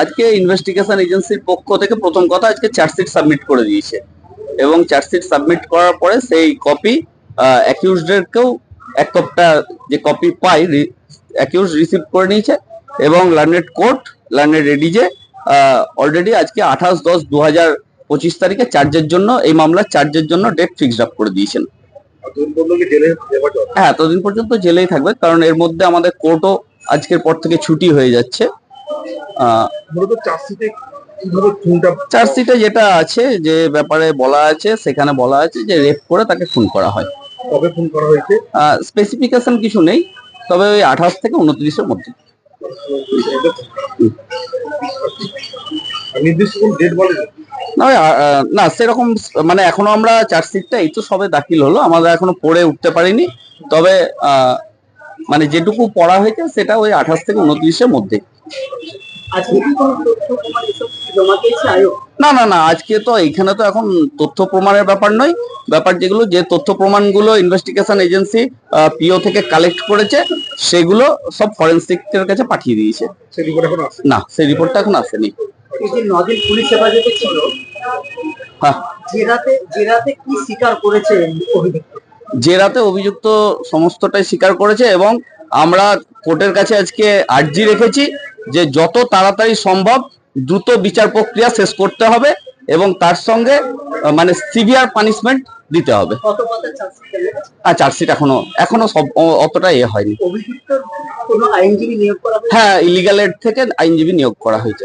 আজকে ইনভেস্টিগেশন এজেন্সির পক্ষ থেকে প্রথম কথা আজকে চার্জশিট সাবমিট করে দিয়েছে। এবং চার্জশিট সাবমিট করার পরে সেই কপি অ্যাকিউজদেরকেও এক কপটা যে কপি পাই অ্যাকিউজ রিসিভ করে নিয়েছে এবং লার্নেড কোর্ট লার্নেড রেডিজে অলরেডি আজকে আঠাশ দশ দু হাজার পঁচিশ তারিখে চার্জের জন্য, এই মামলার চার্জের জন্য ডেট ফিক্সড আপ করে দিয়েছেন। হ্যাঁ এতদিন পর্যন্ত জেলেই থাকবে, কারণ এর মধ্যে আমাদের কোর্টও আজকের পর থেকে ছুটি হয়ে যাচ্ছে। চার্জশিটে যেটা আছে যে ব্যাপারে বলা আছে সেখানে বলা আছে যে রেপ করে তাকে খুন করা হয়। কবে খুন করা হয়েছে? স্পেসিফিকেশন কিছু নেই তবে ওই আঠাশ থেকে উনত্রিশের মধ্যে। না? না সেরকম মানে এখনও আমরা চার্জশিটটা এই তো সবে দাখিল হলো আমরা এখনও পড়ে উঠতে পারিনি। তবে মানে যেটুকু পড়া হয়েছে সেটা ওই আঠাশ থেকে উনত্রিশের মধ্যে। না না না আজকে তো এখানে তো এখন তথ্য প্রমাণের ব্যাপার নয়। ব্যাপার যেগুলো যে তথ্য প্রমাণগুলো ইনভেস্টিগেশন এজেন্সি পিও থেকে কালেক্ট করেছে সেগুলো সব ফরেন্সিকের কাছে পাঠিয়ে দিয়েছে। না সেই রিপোর্টটা এখন আসেনি। এই পুলিশ হেফাজতে ছিল হ্যাঁ। জেরাতে জেরাতে কি স্বীকার করেছে অভিযুক্ত? যে রাতে অভিযুক্ত সমস্তটাই স্বীকার করেছে এবং আমরা কোর্টের কাছে আজকে আর্জি রেখেছি। যে যত তাড়াতাড়ি সম্ভব দ্রুত বিচার প্রক্রিয়া শেষ করতে হবে এবং তার সঙ্গে মানে সিভিয়ার পানিশমেন্ট দিতে হবে। হ্যাঁ চার্জশিট এখনও এখনও সব অতটা ইয়ে হয়নি। হ্যাঁ ইলিগাল এড থেকে আইনজীবী নিয়োগ করা হয়েছে।